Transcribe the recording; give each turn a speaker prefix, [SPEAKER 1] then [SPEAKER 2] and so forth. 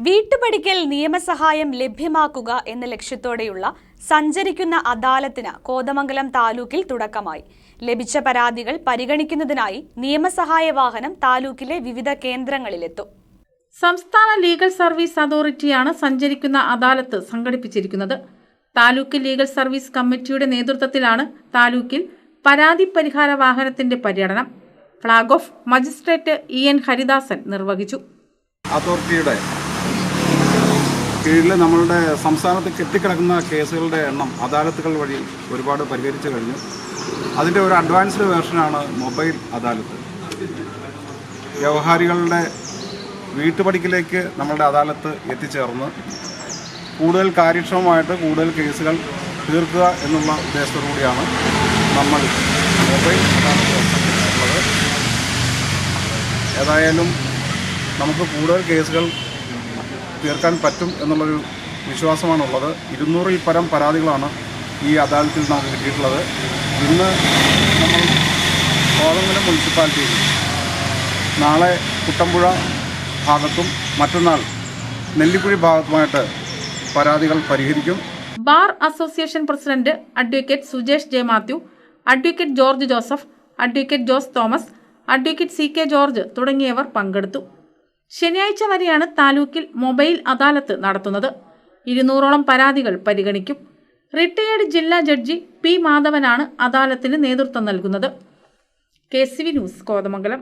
[SPEAKER 1] വീട്ടുപടിക്കൽ നിയമസഹായം ലഭ്യമാക്കുക എന്ന ലക്ഷ്യത്തോടെയുള്ള സഞ്ചരിക്കുന്ന അദാലത്തിന് കോതമംഗലം താലൂക്കിൽ തുടക്കമായി. ലഭിച്ച പരാതികൾ പരിഗണിക്കുന്നതിനായി നിയമസഹായ വാഹനം താലൂക്കിലെ വിവിധ കേന്ദ്രങ്ങളിലെത്തും.
[SPEAKER 2] സംസ്ഥാന ലീഗൽ സർവീസ് അതോറിറ്റിയാണ് സഞ്ചരിക്കുന്ന അദാലത്ത് സംഘടിപ്പിച്ചിരിക്കുന്നത്. താലൂക്ക് ലീഗൽ സർവീസ് കമ്മിറ്റിയുടെ നേതൃത്വത്തിലാണ് താലൂക്കിൽ പരാതി പരിഹാര വാഹനത്തിന്റെ പര്യടനം. Flag off magistrate E N Haridasan നിർവഹിച്ചു.
[SPEAKER 3] അതോറിറ്റിയുടെ കീഴിൽ നമ്മളുടെ സംസ്ഥാനത്ത് കെട്ടിക്കിടക്കുന്ന കേസുകളുടെ എണ്ണം അദാലത്തുകൾ വഴി ഒരുപാട് പരിഹരിച്ചു കഴിഞ്ഞു. അതിന്റെ ഒരു അഡ്വാൻസ്ഡ് വേർഷനാണ് മൊബൈൽ അദാലത്ത്. വ്യവഹാരികളുടെ വീട്ടുപടിക്കിലേക്ക് നമ്മളുടെ അദാലത്ത് എത്തിച്ചേർന്ന് കൂടുതൽ കാര്യക്ഷമമായിട്ട് കൂടുതൽ കേസുകൾ തീർക്കുക എന്നുള്ള ഉദ്ദേശത്തോടുകൂടിയാണ് നമ്മൾ മൊബൈൽ ഏതായാലും നമുക്ക് കൂടുതൽ കേസുകൾ തീർക്കാൻ പറ്റും എന്നുള്ളൊരു വിശ്വാസമാണുള്ളത്. ഇരുന്നൂറിൽ പരം പരാതികളാണ് ഈ അദാലത്തിൽ നമുക്ക് കിട്ടിയിട്ടുള്ളത്. ഇന്ന് നമ്മൾ കോതമംഗലം മുനിസിപ്പാലിറ്റിയിൽ നാളെ കുട്ടമ്പുഴ ഭാഗത്തും മറ്റന്നാൾ നെല്ലിക്കുഴി ഭാഗത്തുമായിട്ട് പരാതികൾ പരിഹരിക്കും.
[SPEAKER 2] Bar association president advocate Sujesh J Mathew advocate George Joseph advocate Jose Thomas advocate C K George തുടങ്ങിയവർ പങ്കെടുത്തു. ശനിയാഴ്ച വരെയാണ് താലൂക്കിൽ മൊബൈൽ അദാലത്ത് നടത്തുന്നത്. ഇരുന്നൂറോളം പരാതികൾ പരിഗണിക്കും. റിട്ടയേർഡ് ജില്ലാ ജഡ്ജി പി മാധവനാണ് അദാലത്തിന് നേതൃത്വം നൽകുന്നത്. K C V news Kothamangalam.